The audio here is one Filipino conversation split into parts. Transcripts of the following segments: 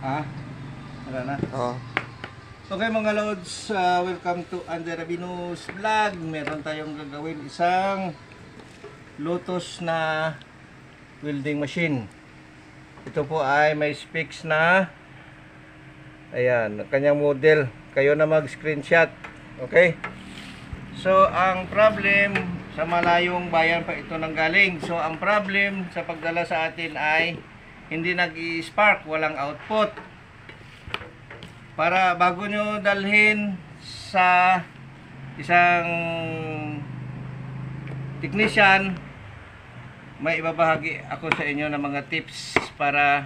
Ha? Wala na. Oo. Okay mga lods, uh, welcome to Under Rabino's Vlog. Meron tayong gagawin isang Lotus na welding machine. Ito po ay may specs na ayan, kanyang model. Kayo na mag-screenshot. Okay? So, ang problem sa malayong bayan pa ito nang galing. So, ang problem sa pagdala sa atin ay hindi nag-i-spark, walang output. Para bago nyo dalhin sa isang technician may ibabahagi ako sa inyo ng mga tips para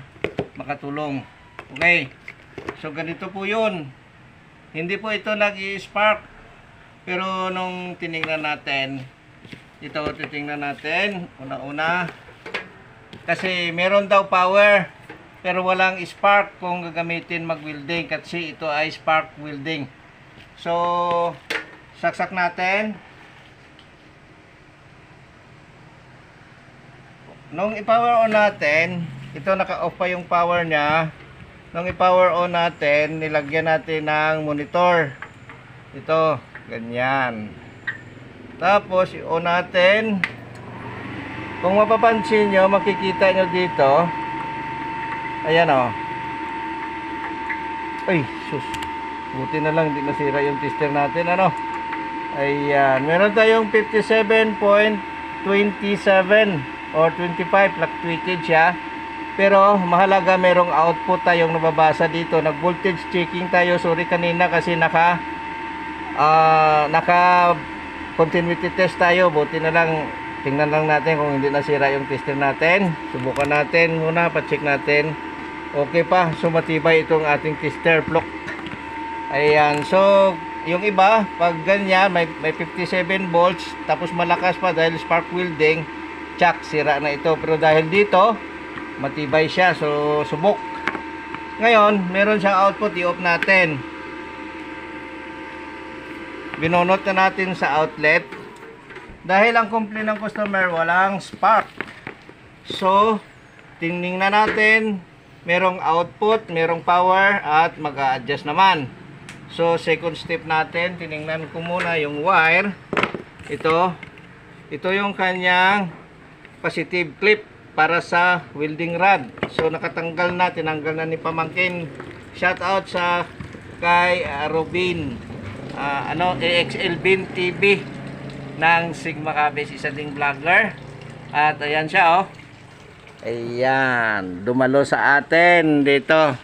makatulong. Okay? So ganito po yun. Hindi po ito nag-spark pero nung tiningnan natin ito titingnan natin. Una-una kasi meron daw power pero walang spark kung gagamitin mag-welding kasi ito ay spark welding. So, saksak natin. Nung i-power on natin, ito naka-off pa yung power niya. Nung i-power on natin, nilagyan natin ng monitor. Ito, ganyan. Tapos, i-on natin. Kung mapapansin nyo, makikita nyo dito, Ayan o. Ay, sus. Buti na lang, hindi nasira yung tester natin. Ano? Ayan. Meron tayong 57.27 or 25 fluctuated siya. Pero mahalaga merong output tayong nababasa dito. Nag-voltage checking tayo. Sorry kanina kasi naka ah naka continuity test tayo. Buti na lang tingnan lang natin kung hindi nasira yung tester natin. Subukan natin muna, pa-check natin. Okay pa, so matibay itong ating tester block. Ayan, so yung iba, pag ganyan, may, may 57 volts, tapos malakas pa dahil spark welding, tsak, sira na ito. Pero dahil dito, matibay siya, so subok. Ngayon, meron siyang output, i-off natin. Binonot na natin sa outlet. Dahil ang complaint ng customer, walang spark. So, tingning na natin, merong output, merong power, at mag adjust naman. So, second step natin, tiningnan ko muna yung wire. Ito, ito yung kanyang positive clip para sa welding rod. So, nakatanggal na, tinanggal na ni Pamangkin. Shout out sa kay uh, Robin, ah, ano, AXL Bin TV ng Sigma Cabes, isa ding vlogger. At ayan siya, oh. Ayan, dumalo sa atin dito.